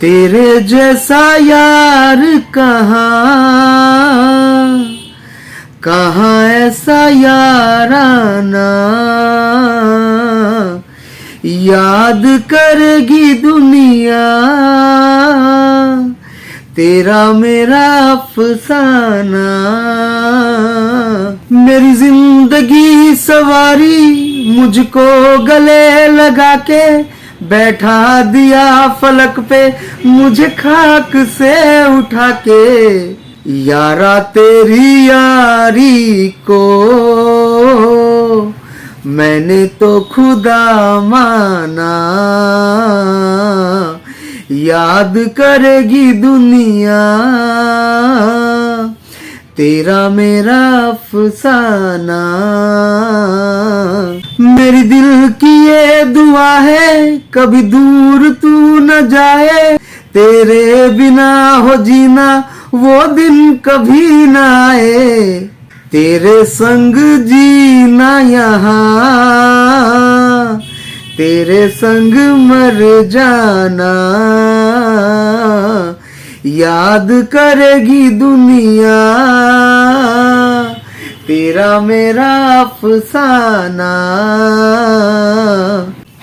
तेरे जैसा यार कहाँ? कहाँ ऐसा याराना? याद करेगी दुनिया। तेरा मेरा अफसाना। मेरी ज़िंदगी सवारी मुझको गले लगा के बैठा दिया फलक पे मुझे खाक से उठा के, यारा तेरी यारी को। मैंने तो खुदा माना, याद करेगी दुनिया। तेरा मेरा अफसाना। मेरी दिल की ये दुआ है, कभी दूर तू न जाए। तेरे बिना हो जीना, वो दिन कभी न आए। तेरे संग जीना यहाँ। तेरे संग मर जाना। याद करेगी दुनिया। तेरा मेरा अफसाना।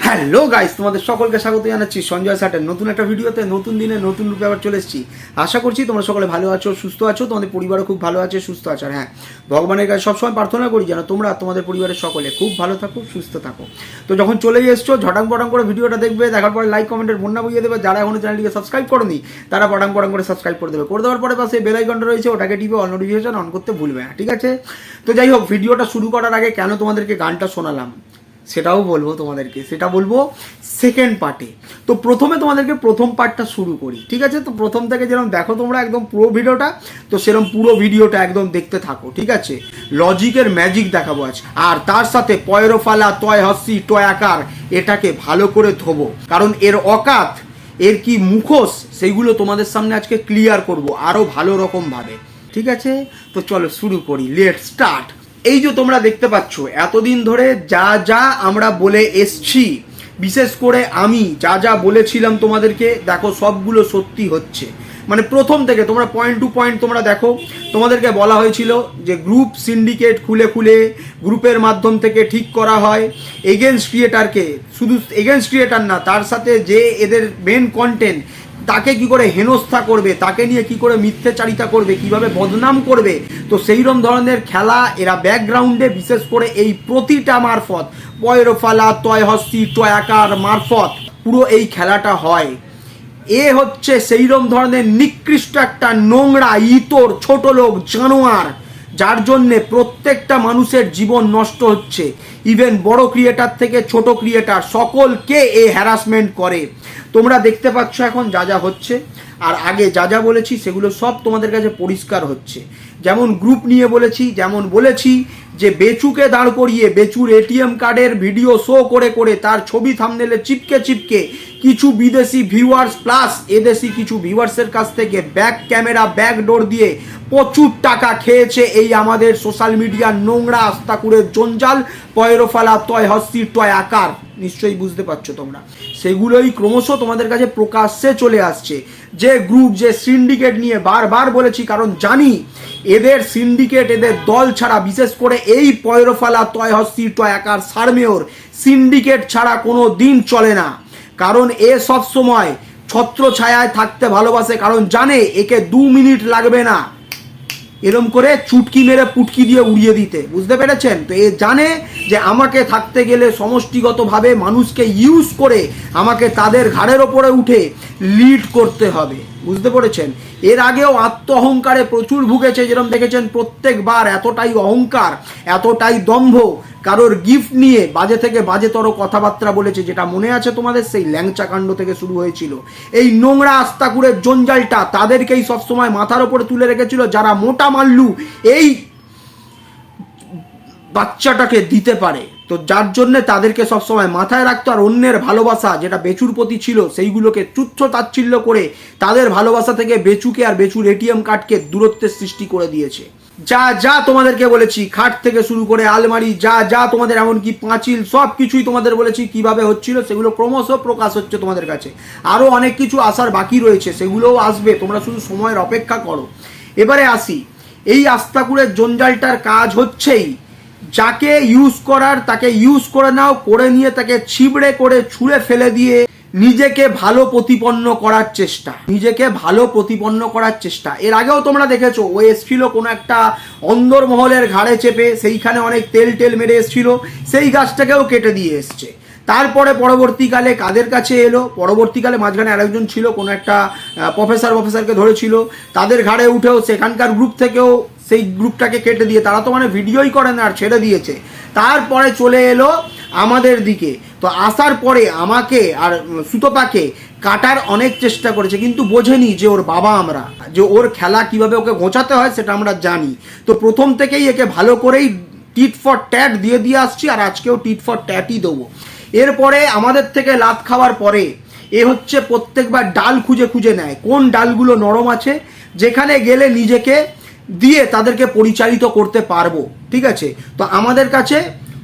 হ্যালো গাইস, তোমাদের সকলকে স্বাগত জানাচ্ছি সঞ্জয় স্যাটের নতুন একটা ভিডিওতে, নতুন দিনে নতুন রূপে আবার চলে এসেছি। আশা করছি তোমরা সকলে ভালো আছো, সুস্থ আছো, তোমাদের পরিবারও খুব ভালো আছে, সুস্থ আছে। হ্যাঁ ভগবানের কাছে সবসময় প্রার্থনা করি যেন তোমরা, তোমাদের পরিবারের সকলে খুব ভালো থাকো, সুস্থ থাকো। তো যখন চলে এসছো, ঝটাং পটাং করে ভিডিওটা দেখবে, দেখার পরে লাইক কমেন্টের বন্যা বইয়ে দেবে। যারা এখনও চ্যানেলটিকে সাবস্ক্রাইব করনি, তারা পটাং পটাং করে সাবস্ক্রাইব করে দেবে। করে দেওয়ার পরে পাশে বেল আইকনটা রয়েছে, ওটাকে টিপে অল নোটিফিকেশন অন করতে ভুলবে না, ঠিক আছে? তো যাই হোক, ভিডিওটা শুরু করার আগে কেন তোমাদেরকে গানটা শোনালাম? সেটাও বলব তোমাদেরকে, সেটা বলব সেকেন্ড পার্টে তো প্রথমে তোমাদেরকে প্রথম পার্টটা শুরু করি, ঠিক আছে? তো প্রথম থেকে যেরকম দেখো তোমরা একদম পুরো ভিডিওটা, তো সেরকম পুরো ভিডিওটা একদম দেখতে থাকো, ঠিক আছে? লজিকের ম্যাজিক দেখাবো আজ। আর তার সাথে পয়রোফালা, তয় টয় আকার, এটাকে ভালো করে ধোবো। কারণ এর অকাত, এর কি মুখোশ, সেইগুলো তোমাদের সামনে আজকে ক্লিয়ার করব আরও ভালো রকমভাবে ঠিক আছে? তো চলো শুরু করি লেট স্টার্ট এই যে তোমরা দেখতে পাচ্ছ, এতদিন ধরে যা যা আমরা বলে এসছি, বিশেষ করে আমি যা যা বলেছিলাম তোমাদেরকে, দেখো সবগুলো সত্যি হচ্ছে। মানে প্রথম থেকে তোমরা পয়েন্ট টু পয়েন্ট তোমরা দেখো, তোমাদেরকে বলা হয়েছিল যে গ্রুপ সিন্ডিকেট খুলে খুলে গ্রুপের মাধ্যম থেকে ঠিক করা হয় এগেনস্ট ক্রিয়েটারকে শুধু এগেনস্ট ক্রিয়েটার না, তার সাথে যে এদের মেন কন্টেন্ট তাকে কি করে হেনস্থা করবে? তাকে নিয়ে কি করে মিথ্যেচারিতা করবে? কীভাবে বদনাম করবে? তো সেইরকম ধরনের খেলা এরা ব্যাকগ্রাউন্ডে বিশেষ করে এই প্রতিটা মারফত, পয়রফালা তয় হস্তি টয় আকার মারফত, পুরো এই খেলাটা হয়। এ হচ্ছে সেইরকম ধরনের নিকৃষ্ট একটা নোংরা, ইতর, ছোট লোক, জানোয়ার যার জন্যে প্রত্যেকটা মানুষের জীবন নষ্ট হচ্ছে। ইভেন বড় ক্রিয়েটার থেকে ছোট ক্রিয়েটার সকলকে এ হ্যারাসমেন্ট করে। তোমরা দেখতে পাচ্ছ এখন যা যা হচ্ছে। আর আগে যা যা বলেছি, সেগুলো সব তোমাদের কাছে পরিষ্কার হচ্ছে। যেমন গ্রুপ নিয়ে বলেছি, যেমন বলেছি যে বেচুকে দাঁড় করিয়ে, বেচুর এটিএম কার্ডের ভিডিও শো করে করে তার ছবি থামনেলে চিপকে চিপকে কিছু বিদেশি ভিউয়ার্স প্লাস এদেশি কিছু ভিউয়ার্সের কাছ থেকে ব্যাক ক্যামেরা ব্যাক ডোর দিয়ে প্রচুর টাকা খেয়েছে এই আমাদের সোশ্যাল মিডিয়ার নোংরা আস্তাকুরের জঞ্জাল, পয়রফালা, তয় হস্তি টয় আকার। নিশ্চয়ই বুঝতে পারছ তোমরা। সেগুলোই ক্রমশ তোমাদের কাছে প্রকাশ্যে চলে আসছে। যে গ্রুপ যে সিন্ডিকেট নিয়ে বারবার বলেছি, কারণ জানি এদের সিন্ডিকেট এদের দল ছাড়া, বিশেষ করে এই পয়রোফালা তয় আকার সারমেয়র সিন্ডিকেট ছাড়া কোনো দিন চলে না। কারণ এ সব সময় ছত্র ছায়ায় থাকতে ভালোবাসে, কারণ জানে একে দু মিনিট লাগবে না। এরম করে চুটকি মেরে পুটকি দিয়ে উড়িয়ে দিতে। বুঝতে পেরেছেন? তো এ জানে যে আমাকে থাকতে গেলে সমষ্টিগতভাবে মানুষকে ইউজ করে আমাকে তাদের ঘাড়ের ওপরে উঠে লিড করতে হবে। বুঝতে পেরেছেন? এর আগেও আত্ম অহংকারে প্রচুর ভুগেছে যেরকম দেখেছেন প্রত্যেকবার, এতটাই অহংকার, এতটাই দম্ভ কারোর গিফট নিয়ে বাজে থেকে বাজেতর কথাবার্তা বলেছে, যেটা মনে আছে তোমাদের? সেই ল্যাংচা কাণ্ড থেকে শুরু হয়েছিল। এই নোংরা আস্তাকুরের জঞ্জালটা তাদেরকেই সবসময় মাথার ওপরে তুলে রেখেছিল, যারা মোটা মাল্লু এই বাচ্চাটাকে দিতে পারে। তো যার জন্যে তাদেরকে সবসময় মাথায় রাখতো, আর অন্যের ভালোবাসা যেটা বেচুর প্রতি ছিল, সেইগুলোকে তুচ্ছ তাচ্ছিল্য করে তাদের ভালোবাসা থেকে বেচুকে আর বেচুর এটিএম কার্ডকে দূরত্বের সৃষ্টি করে দিয়েছে। যা যা তোমাদেরকে বলেছি, খাট থেকে শুরু করে আলমারি, যা যা তোমাদের এমনকি পাঁচিল, সব কিছুই তোমাদের বলেছি কীভাবে হচ্ছিল, সেগুলো ক্রমশ প্রকাশ হচ্ছে তোমাদের কাছে। আরও অনেক কিছু আসার বাকি রয়েছে, সেগুলোও আসবে, তোমরা শুধু সময়ের অপেক্ষা করো। এবারে আসি, এই আস্তাকুরের জঞ্জালটার কাজ হচ্ছেই, যাকে ইউজ করার, তাকে ইউজ করে নাও, করে নিয়ে তাকে ছিবড়ে করে ছুঁড়ে ফেলে দিয়ে নিজেকে ভালো প্রতিপন্ন করার চেষ্টা, নিজেকে ভালো প্রতিপন্ন করার চেষ্টা। এর আগেও তোমরা দেখেছ, ও এসছিল কোনো একটা অন্দর মহলের ঘাড়ে চেপে সেইখানে অনেক তেল টেল মেরে এসছিল, সেই গাছটাকেও কেটে দিয়ে এসছে। তারপরে পরবর্তীকালে কাদের কাছে এলো? পরবর্তীকালে মাঝখানে আরেকজন ছিল, কোনো একটা প্রফেসর প্রফেসরকে ধরেছিল। তাদের ঘাড়ে উঠেও সেখানকার গ্রুপ থেকেও সেই গ্রুপটাকে কেটে দিয়ে, তারা তো মানে ভিডিওই করে না, আর ছেড়ে দিয়েছে। তারপরে চলে এলো আমাদের দিকে। তো আসার পরে আমাকে আর সুতপাকে কাটার অনেক চেষ্টা করেছে, কিন্তু বোঝেনি যে ওর বাবা আমরা, যে ওর খেলা কীভাবে ওকে গোছাতে হয় সেটা আমরা জানি। তো প্রথম থেকেই একে ভালো করেই টিট ফর ট্যাট দিয়ে দিয়ে আসছি, আর আজকেও টিট ফর ট্যাটই দেবো। এরপরে আমাদের থেকে লাত খাওয়ার পরে এ হচ্ছে প্রত্যেকবার ডাল খুঁজে খুঁজে নেয়, কোন ডালগুলো নরম আছে, যেখানে গেলে নিজেকে দিয়ে তাদেরকে পরিচালিত করতে পারব, ঠিক আছে? তো আমাদের কাছে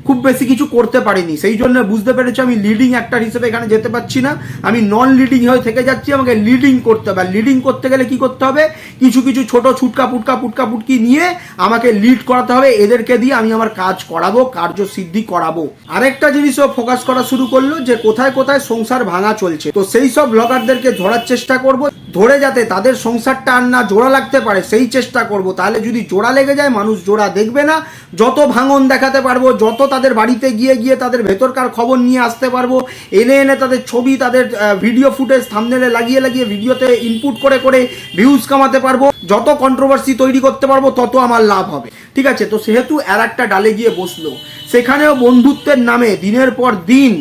খুব বেশি কিছু করতে পারিনি। সেই জন্য বুঝতে পেরেছি, আমি লিডিং অ্যাক্টার হিসেবে এখানে যেতে পারছি না। আমি নন লিডিং হয়ে থেকে যাচ্ছি, আমাকে লিডিং করতে হবে। লিডিং করতে গেলে কি করতে হবে? কিছু কিছু ছোট ছুটকা, পুটকা পুটকা, পুটকি নিয়ে আমাকে লিড করাতে হবে। এদেরকে দিয়ে আমি আমার কাজ করাবো কার্যসিদ্ধি করাবো। আরেকটা জিনিসও ফোকাস করা শুরু করল যে কোথায় কোথায় সংসার ভাঙা চলছে। তো সেই সব ব্লগারদেরকে ধরার চেষ্টা করব। ধরে যাতে তাদের সংসারটা আর না জোড়া লাগতে পারে, সেই চেষ্টা করব। তাহলে যদি জোড়া লেগে যায়, মানুষ জোড়া দেখবে না। যত ভাঙন দেখাতে পারব, যত তাদের বাড়িতে গিয়ে গিয়ে তাদের ভেতরকার খবর নিয়ে আসতে পারব, এনে এনে তাদের ছবি, তাদের ভিডিও ফুটেজ থামনেলে লাগিয়ে লাগিয়ে ভিডিওতে ইনপুট করে করে ভিউজ কামাতে পারব। যত কন্ট্রোভার্সি তৈরি করতে পারব, তত আমার লাভ হবে। ঠিক আছে? তো সেহেতু আর একটা ডালে গিয়ে বসল। সেখানেও বন্ধুত্বের নামে দিনের পর দিন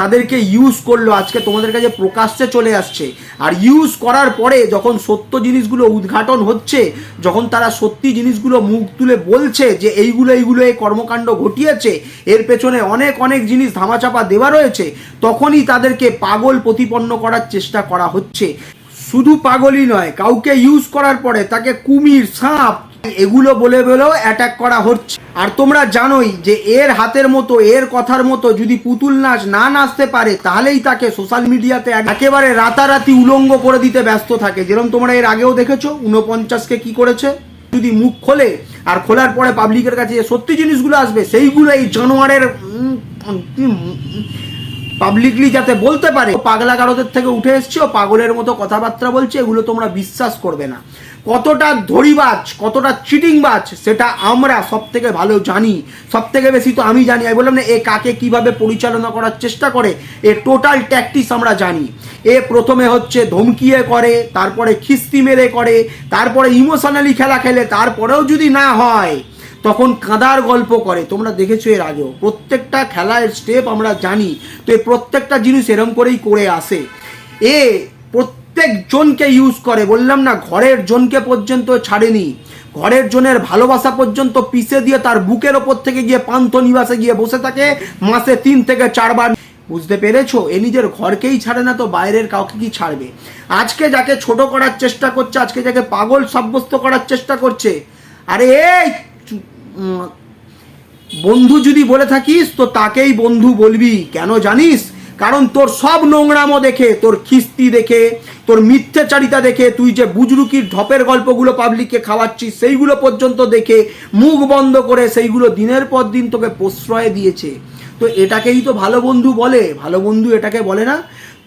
তাদেরকে ইউজ করল, আজকে তোমাদের কাছে প্রকাশ্যে চলে আসছে। আর ইউজ করার পরে যখন সত্য জিনিসগুলো উদ্ঘাটন হচ্ছে, যখন তারা সত্যি জিনিসগুলো মুখ তুলে বলছে যে এইগুলো এইগুলো এই কর্মকাণ্ড ঘটিয়েছে, এর পেছনে অনেক অনেক জিনিস ধামাচাপা দেওয়া রয়েছে, তখনই তাদেরকে পাগল প্রতিপন্ন করার চেষ্টা করা হচ্ছে। শুধু পাগলই নয়, কাউকে ইউজ করার পরে তাকে কুমির, সাপ এগুলো বলে বলেও অ্যাটাক করা হচ্ছে। আর তোমরা জানোই যে এর হাতের মতো, এর কথার মতো যদি পুতুল নাচ না নাচতে পারে, তাহলেই তাকে সোশ্যাল মিডিয়াতে একেবারে রাতারাতি উলঙ্গ করে দিতে ব্যস্ত থাকে। যেরকম তোমরা এর আগেও দেখেছ উনপঞ্চাশকে কি করেছে? যদি মুখ খোলে, আর খোলার পরে পাবলিকের কাছে সত্যি জিনিসগুলো আসবে সেইগুলো এই জানোয়ারের পাবলিকলি যাতে বলতে পারে। পাগলা গারদের থেকে উঠে এসছে, ও পাগলের মতো কথাবার্তা বলছে, এগুলো তোমরা বিশ্বাস করবে না। কতটা ধরিবাজ, কতটা চিটিংবাজ, সেটা আমরা সব থেকে ভালো জানি। সব থেকে বেশি তো আমি জানি। আমি বললাম, না, এ কাকে কীভাবে পরিচালনা করার চেষ্টা করে এ টোটাল ট্যাকটিস আমরা জানি। এ প্রথমে হচ্ছে ধমকিয়ে করে, তারপরে খিস্তি মেরে করে, তারপরে ইমোশনালি খেলা খেলে, তারপরেও যদি না হয় তখন কাঁদার গল্প করে। তোমরা দেখেছ এর আগেও। প্রত্যেকটা খেলার স্টেপ আমরা জানি, তো এই প্রত্যেকটা জিনিস এরম করেই করে আসে। এ প্রত্যেক জনকে ইউজ করে। বললাম না, ঘরের জনকে পর্যন্ত ছাড়েনি। ঘরের জনের ভালোবাসা পর্যন্ত পিষে দিয়ে তার বুকের ওপর থেকে গিয়ে পান্থ নিবাসে গিয়ে বসে থাকে, মাসে তিন থেকে চারবার। বুঝতে পেরেছ? এ নিজের ঘরকেই ছাড়ে না তো বাইরের কাউকে কি ছাড়বে? আজকে যাকে ছোট করার চেষ্টা করছে, আজকে যাকে পাগল সাব্যস্ত করার চেষ্টা করছে, আরে এই বন্ধু যদি বলে থাকিস, তো তাকেই বন্ধু বলবি। কেন জানিস? কারণ তোর সব নোংরামো দেখে, তোর খিস্তি দেখে, তোর মিথ্যাচারিতা দেখে, তুই যে বুজরুকির ঢপের গল্পগুলো পাবলিককে খাওয়াচ্ছিস, সেইগুলো পর্যন্ত দেখে মুখ বন্ধ করে সেইগুলো দিনের পর দিন তোকে প্রশ্রয় দিয়েছে। তো এটাকেই তো ভালো বন্ধু বলে। ভালো বন্ধু এটাকে বলে না।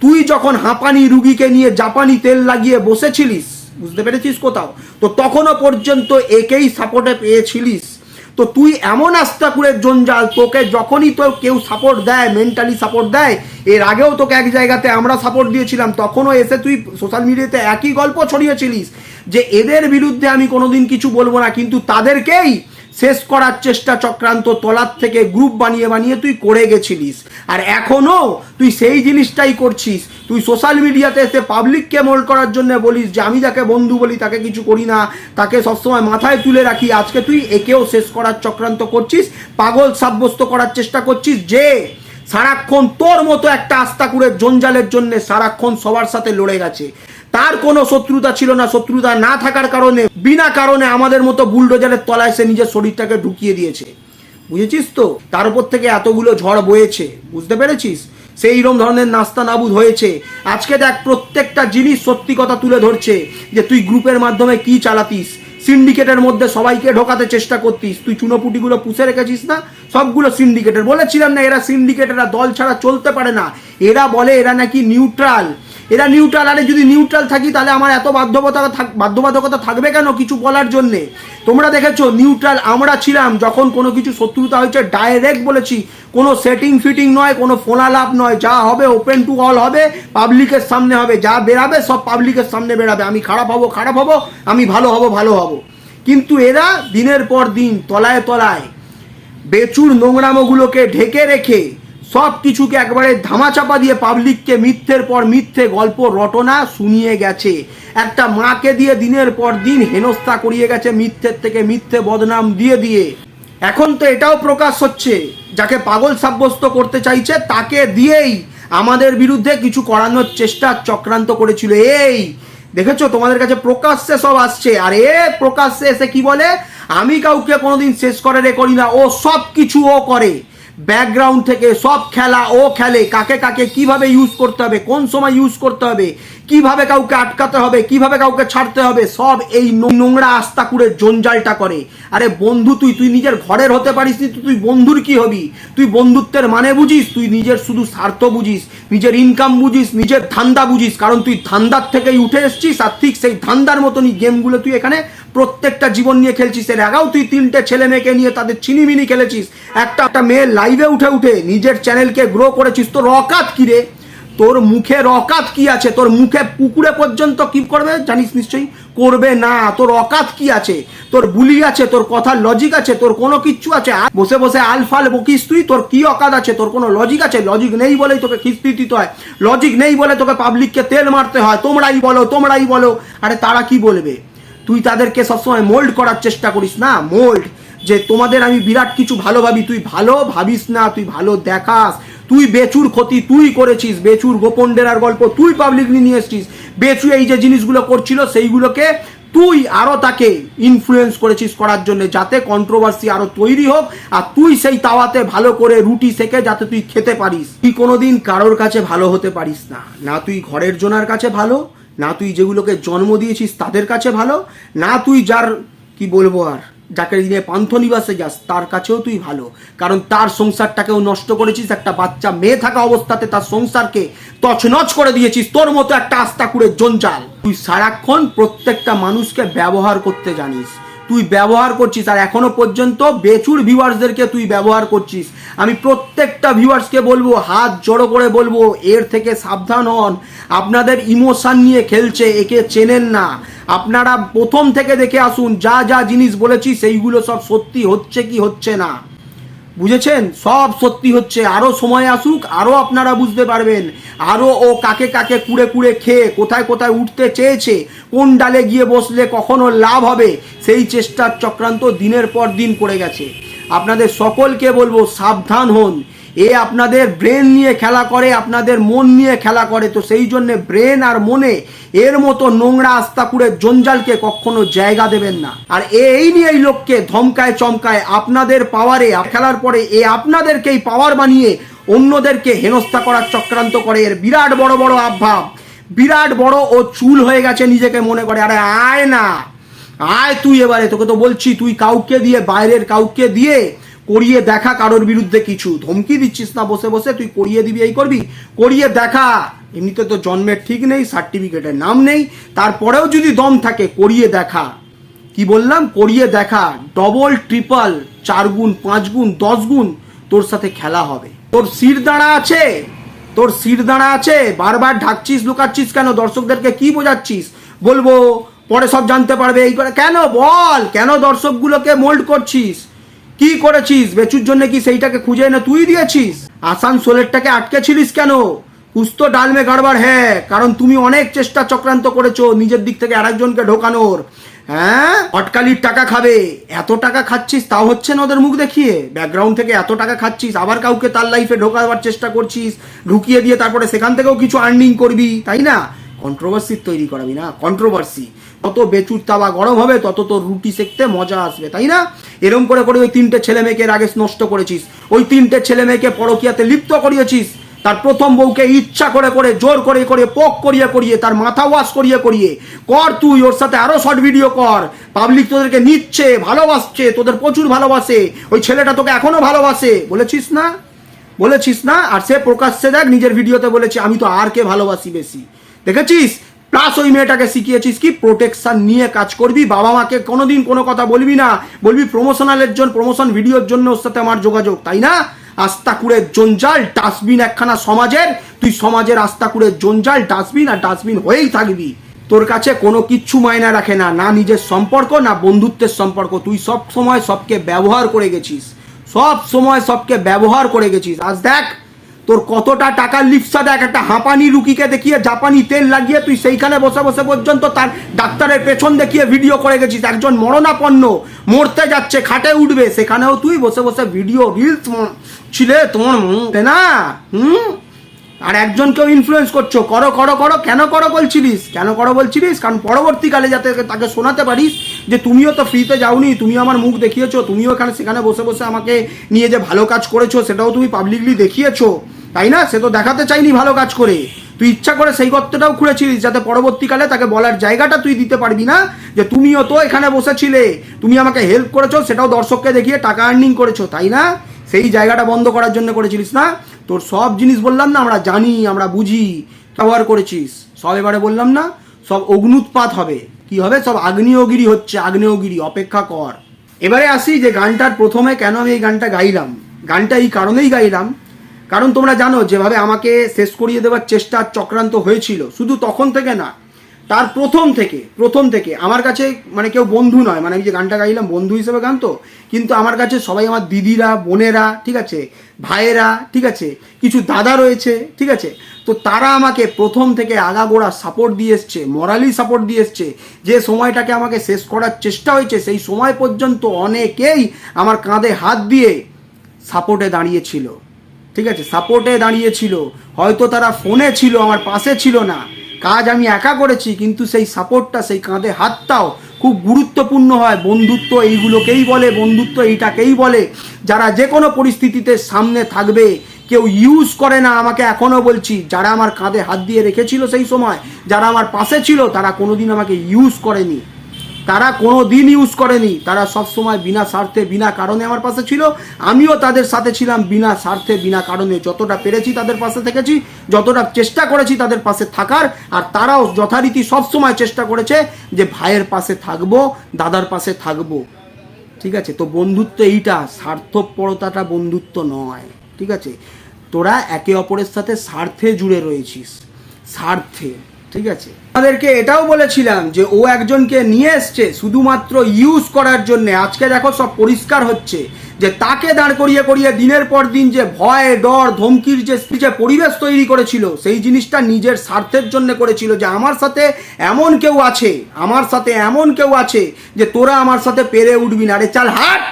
তুই যখন হাঁপানি রুগীকে নিয়ে জাপানি তেল লাগিয়ে বসেছিলিস, বুঝতে পেরেছিস কোথাও? তো তখনও পর্যন্ত একেই সাপোর্টে পেয়েছিলিস। তো তুই এমন আস্তাকুরের জঞ্জাল, তোকে যখনই তোর কেউ সাপোর্ট দেয় মেন্টালি সাপোর্ট দেয়, এর আগেও তোকে এক জায়গাতে আমরা সাপোর্ট দিয়েছিলাম, তখনও এসে তুই সোশ্যাল মিডিয়াতে একই গল্প ছড়িয়েছিলিস যে এদের বিরুদ্ধে আমি কোনোদিন কিছু বলব না, কিন্তু তাদেরকেই শেষ করার চেষ্টা চক্রান্ত তলার থেকে গ্রুপ বানিয়ে বানিয়ে তুই করে গেছিলিস। আর এখনও তুই সেই জিনিসটাই করছিস। তুই সোশ্যাল মিডিয়াতে এসে পাবলিককে মোল্ড করার জন্য বলিস যে, আমি যাকে বন্ধু বলি, তাকে কিছু করি না। তাকে সবসময় মাথায় তুলে রাখি। আজকে তুই একেও শেষ করার চক্রান্ত করছিস, পাগল সাব্যস্ত করার চেষ্টা করছিস যে, সারাক্ষণ তোর মতো একটা আস্তাকুরের জঞ্জালের জন্য সারাক্ষণ সবার সাথে লড়ে গেছে। তার কোনো শত্রুতা ছিল না, শত্রুতা না থাকার কারণে, বিনা কারণে আমাদের মতো বুলডোজারের তলায় সে নিজের শরীরটাকে ঢুকিয়ে দিয়েছে। বুঝেছিস তো? তার উপর থেকে এতগুলো ঝড় বয়েছে। বুঝতে পেরেছিস? সেই রকম ধরনের নাস্তা নাবুদ হয়েছে। আজকে দেখ, প্রত্যেকটা জিনিস সত্যি কথা তুলে ধরছে যে তুই গ্রুপের মাধ্যমে কি চালাতিস। সিন্ডিকেটের মধ্যে সবাইকে ঢোকাতে চেষ্টা করতিস। তুই চুনোপুটিগুলো পুষে রেখেছিস না? সবগুলো সিন্ডিকেটের। বলেছিলাম না এরা সিন্ডিকেটেরা, দল ছাড়া চলতে পারে না। এরা বলে এরা নাকি নিউট্রাল এরা নিউট্রাল আরে যদি নিউট্রাল থাকি তাহলে আমার এত বাধ্যবাধকতা থাক- বাধ্যবাধকতা থাকবে কেন কিছু বলার জন্যে? তোমরা দেখেছ নিউট্রাল আমরা ছিলাম যখন কোনো কিছু শত্রুতা হয়েছে ডাইরেক্ট বলেছি, কোনো সেটিং ফিটিং নয়, কোনো ফোনালাপ নয়, যা হবে ওপেন টু অল হবে পাবলিকের সামনে হবে, যা বেরাবে সব পাবলিকের সামনে বেরাবে। আমি খারাপ হব খারাপ হব, আমি ভালো হব ভালো হব। কিন্তু এরা দিনের পর দিন, তলায় তলায়, বেচুর নোংরামোগুলোকে ঢেকে রেখে সব কিছুকে একবারে ধামাচাপা দিয়ে পাবলিককে মিথ্যের পর মিথ্যে গল্প, রটনা শুনিয়ে গেছে। একটা মাকে দিয়ে দিনের পর দিন হেনস্থা করিয়ে গেছে মিথ্যের থেকে, মিথ্যে বদনাম দিয়ে দিয়ে। এখন তো এটাও প্রকাশ হচ্ছে, যাকে পাগল সাব্যস্ত করতে চাইছে তাকে দিয়েই আমাদের বিরুদ্ধে কিছু করানোর চেষ্টা চক্রান্ত করেছিল। এই, দেখেছ? তোমাদের কাছে প্রকাশ্যে সব আসছে। আর এ প্রকাশ্যে এসে কি বলে? আমি কাউকে কোনোদিন শেষ করে রে করি না। ও সব কিছু ও করে। ব্যাকগ্রাউন্ড থেকে সব খেলা ও খেলে কাকে কাকে কীভাবে ইউজ করতে হবে, কোন সময় ইউজ করতে হবে কীভাবে কাউকে আটকাতে হবে কীভাবে কাউকে ছাড়তে হবে সব এই নোংরা আস্তা করে জঞ্জালটা করে। আরে বন্ধু তুই তুই নিজের ঘরের হতে পারিস নি, তুই বন্ধুর কি হবি? তুই বন্ধুত্বের মানে বুঝিস? তুই নিজের শুধু স্বার্থ বুঝিস নিজের ইনকাম বুঝিস নিজের ধান্দা বুঝিস কারণ তুই ধান্দার থেকেই উঠে এসছিস আর ঠিক সেই ধান্দার মতনই গেমগুলো তুই এখানে প্রত্যেকটা জীবন নিয়ে খেলছিস। এর আগেও তুই তিনটে ছেলে মেয়েকে নিয়ে তাদের চিনিমিনি খেলেছিস। একটা একটা মেয়ে লাইভে উঠে উঠে নিজের চ্যানেলকে গ্রো করেছিস। তো রকাত কি রে? তোর মুখে অকাত কি আছে? তোর মুখে পুকুরে পর্যন্ত কি করবে? জানিস নিশ্চয়ই? করবে না। তোর অকাত কি আছে? তোর বুলি আছে? তোর কথার লজিক আছে? তোর কোনো কিচ্ছু আছে? বসে বসে আলফাল বকিস তুই? তোর কি অকাত আছে? তোর কোনো লজিক আছে? লজিক নেই বলেই তোকে খিস্তি দিতে হয়। লজিক নেই বলে তোকে পাবলিককে তেল মারতে হয়। তোমরাই বলো তোমরাই বলো। আরে তারা কি বলবে? তুই তাদেরকে সবসময় মোল্ড করার চেষ্টা করিস না? মোল্ড যে তোমাদের আমি বিরাট কিছু ভালো ভাবি। তুই ভালো ভাবিস না। তুই ভালো দেখাস। তুই বেচুর ক্ষতি তুই করেছিস, বেচুর গোপন ডেরার গল্প তুই পাবলিকলি নিয়ে এসছিস। বেচু এই যে জিনিসগুলো করছিল, সেইগুলোকে তুই আরও তাকে ইনফ্লুয়েন্স করেছিস করার জন্য, যাতে কন্ট্রোভার্সি আরও তৈরি হোক, আর তুই সেই তাওয়াতে ভালো করে রুটি সেকে যাতে তুই খেতে পারিস। তুই কোনোদিন কারোর কাছে ভালো হতে পারিস না। না তুই ঘরের জনার কাছে ভালো, না তুই যেগুলোকে জন্ম দিয়েছিস তাদের কাছে ভালো, না তুই যার, কি বলব আর? যাকে দিনে পান্থনিবাসে যাস, তার কাছেও তুই ভালো। কারণ তার সংসারটাকেও নষ্ট করেছিস, একটা বাচ্চা মেয়ে থাকা অবস্থাতে তার সংসারকে তছনছ করে দিয়েছিস, তোর মতো একটা আস্তা করে জঞ্জাল। তুই সারাক্ষণ প্রত্যেকটা মানুষকে ব্যবহার করতে জানিস। তুই ব্যবহার করছিস আর এখনও পর্যন্ত বেচুর ভিউয়ার্সদেরকে তুই ব্যবহার করছিস। আমি প্রত্যেকটা ভিউয়ার্সকে বলব, হাত জড়ো করে বলব, এর থেকে সাবধান হন। আপনাদের ইমোশান নিয়ে খেলছে, একে চেনেন না। আপনারা প্রথম থেকে দেখে আসুন, যা যা জিনিস বলেছি, সেইগুলো সব সত্যি হচ্ছে কি হচ্ছে না। বুঝেছেন? সব সত্যি হচ্ছে। আরও সময় আসুক আরও আপনারা বুঝতে পারবেন। আরও ও কাকে কাকে কুড়ে কুড়ে খেয়ে, কোথায় কোথায় উঠতে চেয়েছে, কোন ডালে গিয়ে বসলে কখনো লাভ হবে, সেই চেষ্টার চক্রান্ত দিনের পর দিন করে গেছে। আপনাদের সকলকে বলব, সাবধান হন। এ আপনাদের ব্রেন নিয়ে খেলা করে, আপনাদের মন নিয়ে খেলা করে, তো সেই জন্য ব্রেন আর মনে এর মতো নোংরা আস্তাকুড়ের জঞ্জালকে কখনো জায়গা দেবেন না। আর এই নিয়ে এই লোককে ধমকায় চমকায় আপনাদের পাওয়ারে খেলার পরে এ আপনাদেরকেই পাওয়ার বানিয়ে অন্যদেরকে হেনস্থা করার চক্রান্ত করে। এর বিরাট বড় বড় আভাব, বিরাট বড় ও চুল হয়ে গেছে নিজেকে মনে করে। আরে আয় না, আয় তুই এবারে, তোকে তো বলছি, তুই কাউকে দিয়ে, বাইরের কাউকে দিয়ে করিয়ে দেখা কারোর বিরুদ্ধে কিছু। ধমকি দিচ্ছিস না, বসে বসে। তুই করিয়ে দিবি, এই করবি? করিয়ে দেখা। এমনিতে তো জন্মের ঠিক নেই, সার্টিফিকেটের নাম নেই। তারপরেও যদি দম থাকে, করিয়ে দেখা। কি বললাম? করিয়ে দেখা। ডবল ট্রিপল চার গুণ পাঁচ গুণ দশ গুণ তোর সাথে খেলা হবে। তোর সির দাঁড়া আছে। তোর সির দাঁড়া আছে। বারবার ঢাকছিস, লুকাচ্ছিস কেন? দর্শকদেরকে কি বোঝাচ্ছিস? বলব, পরে সব জানতে পারবে। এই করে কেন? বল! কেন দর্শকগুলোকে মোল্ড করছিস? কি করেছিস? বেচুর জন্য কি সেইটাকে খুঁজে এনে তুই দিয়েছিস? আসানসোলেরটাকে আটকে ছিলিস কেন? কুস্তো ডালমে গাড়বার হ্যাঁ কারণ তুমি অনেক চেষ্টা চক্রান্ত করেছ নিজের দিক থেকে আরেকজনকে ঢোকানোর। হ্যাঁ? অটকালির টাকা খাবে। এত টাকা খাচ্ছিস, তাও হচ্ছে না ওদের মুখ দেখিয়ে। ব্যাকগ্রাউন্ড থেকে এত টাকা খাচ্ছিস, আবার কাউকে তার লাইফে ঢোকাবার চেষ্টা করছিস, ঢুকিয়ে দিয়ে তারপরে সেখান থেকেও কিছু আর্নিং করবি, তাই না? কন্ট্রোভার্সি তৈরি করাবি না কন্ট্রোভার্সি তত বেচুর তাওয়া গরম হবে, তত তোর রুটি সেকতে মজা আসবে, তাই না? এরম করে করে ওই তিনটে ছেলে মেয়েকে আগে নষ্ট করেছিস, ওই তিনটে ছেলে মেয়েকে পরকিয়াতে লিপ্ত করিয়েছিস, তার প্রথম বউকে ইচ্ছা করে করে, জোর করে করে, পোক করিয়ে করিয়ে, তার মাথা ওয়াশ করিয়ে করিয়ে, কর তুই, ওর সাথে আরও শর্ট ভিডিও কর পাবলিক তোদেরকে নিচ্ছে, ভালোবাসছে, তোদের প্রচুর ভালোবাসে, ওই ছেলেটা তোকে এখনও ভালোবাসে, বলেছিস না? বলেছিস না? আর সে প্রকাশ্যে দেখ, নিজের ভিডিওতে বলেছে, আমি তো আর কে ভালোবাসি বেশি। দেখেছিস? প্লাস ওই মেয়েটাকে শিখিয়েছিস কি? প্রোটেকশন নিয়ে কাজ করবি। বাবা মাকে কোনোদিন কোনো কথা বলবি না। বলবি প্রমোশনালের জন্য প্রমোশন ভিডিওর জন্য ওর সাথে আমার যোগাযোগ। তাই না? আস্তাকুড়ের জঞ্জাল, ডাস্টবিন একখানা সমাজের। তুই সমাজের আস্তাকুড়ের জঞ্জাল, ডাস্টবিন আর ডাস্টবিন হয়েই থাকবি। তোর কাছে কোনো কিচ্ছু মায়না রাখে না। না নিজের সম্পর্ক, না বন্ধুত্বের সম্পর্ক। তুই সব সময় সবকে ব্যবহার করে গেছিস। সব সময় সবকে ব্যবহার করে গেছিস। আজ দেখ তোর কতটা টাকার লিপসা দেখ, একটা হাঁপানি রুকিকে দেখিয়ে জাপানি তেল লাগিয়ে তুই সেইখানে বসে বসে পর্যন্ত তার ডাক্তারের পেছন দেখিয়ে ভিডিও করে গেছিস। একজন মরণাপন্ন মরতে যাচ্ছে, খাটে উঠবে। সেখানেও তুই বসে বসে ভিডিও রিলস ছিলে তোমার না? হুম? আর একজনকেও ইনফ্লুয়েন্স করছ। করো করো করো, কেন করো বলছিলিস? কেন করো বলছিলিস? কারণ পরবর্তীকালে যাতে তাকে শোনাতে পারিস যে তুমিও তো ফ্রিতে যাওনি তুমি আমার মুখ দেখিয়েছো, তুমিও এখানে সেখানে বসে বসে আমাকে নিয়ে যে ভালো কাজ করেছ, সেটাও তুমি পাবলিকলি দেখিয়েছো। তাই না? সে তো দেখাতে চাইনি ভালো কাজ করে। তুই ইচ্ছা করে সেই গর্তটাও খুঁড়েছিলিস যাতে পরবর্তীকালে তাকে বলার জায়গাটা তুই দিতে পারবি না, যে তুমিও তো এখানে বসেছিলে, তুমি আমাকে হেল্প করেছ, সেটাও দর্শককে দেখিয়ে টাকা আর্নিং করেছ, তাই না? সেই জায়গাটা বন্ধ করার জন্য করেছিলিস না? তোর সব জিনিস বললাম না, আমরা জানি, আমরা বুঝি, ব্যবহার করেছিস। সব এবারে বললাম না, সব অগ্নুৎপাত হবে। কি হবে? সব আগ্নেয়গিরি হচ্ছে, আগ্নেয়গিরি, অপেক্ষা কর। এবারে আসি যে গানটার প্রথমে কেন আমি এই গানটা গাইলাম? গানটা এই কারণেই গাইলাম। কারণ তোমরা জানো, যেভাবে আমাকে শেষ করিয়ে দেওয়ার চেষ্টা চক্রান্ত হয়েছিল, শুধু তখন থেকে না তার প্রথম থেকে প্রথম থেকে, আমার কাছে মানে কেউ বন্ধু নয় মানে আমি যে গানটা গাইলাম বন্ধু হিসেবে গান তো, কিন্তু আমার কাছে সবাই আমার দিদিরা, বোনেরা, ঠিক আছে, ভাইয়েরা, ঠিক আছে, কিছু দাদা রয়েছে, ঠিক আছে, তো তারা আমাকে প্রথম থেকে আগাগোড়া সাপোর্ট দিয়ে এসছে মরালি সাপোর্ট দিয়ে এসছে, যে সময়টাকে আমাকে শেষ করার চেষ্টা হয়েছে, সেই সময় পর্যন্ত অনেকেই আমার কাঁধে হাত দিয়ে সাপোর্টে দাঁড়িয়েছিল, ঠিক আছে সাপোর্টে দাঁড়িয়েছিল, হয়তো তারা ফোনে ছিল, আমার পাশে ছিল না কাজ আমি একা করেছি, কিন্তু সেই সাপোর্টটা সেই কাঁধে হাতটাও খুব গুরুত্বপূর্ণ হয়। বন্ধুত্ব এইগুলোকেই বলে, বন্ধুত্ব এইটাকেই বলে। যারা যে কোনো পরিস্থিতিতে সামনে থাকবে, কেউ ইউজ করে না, আমাকে এখনও বলছি, যারা আমার কাঁধে হাত দিয়ে রেখেছিল সেই সময়, যারা আমার পাশে ছিল, তারা কোনোদিন আমাকে ইউজ করেনি। তারা কোনো দিন ইউজ করেনি। তারা সব সময় বিনা স্বার্থে, বিনা কারণে আমার পাশে ছিল। আমিও তাদের সাথে ছিলাম বিনা স্বার্থে, বিনা কারণে। যতটা পেরেছি তাদের পাশে থেকেছি, যতটা চেষ্টা করেছি তাদের পাশে থাকার, আর তারাও যথারীতি সব সময় চেষ্টা করেছে যে ভাইয়ের পাশে থাকব, দাদার পাশে থাকব। ঠিক আছে? তো বন্ধুত্ব এইটা, স্বার্থপরতাটা বন্ধুত্ব নয়। ঠিক আছে? তোরা একে অপরের সাথে স্বার্থে জুড়ে রয়েছিস। স্বার্থে। ঠিক আছে? আমাদেরকে এটাও বলেছিলাম যে ও একজনকে নিয়ে এসছে শুধুমাত্র ইউজ করার জন্য। আজকে দেখো সব পরিষ্কার হচ্ছে যে তাকে দাঁড় করিয়ে করিয়ে দিনের পর দিন যে ভয়, ডর, ধমকির যে যে পরিবেশ তৈরি করেছিল, সেই জিনিসটা নিজের স্বার্থের জন্য করেছিল যে আমার সাথে এমন কেউ আছে, আমার সাথে এমন কেউ আছে যে তোরা আমার সাথে পেরে উঠবি না। রে চাল হাট!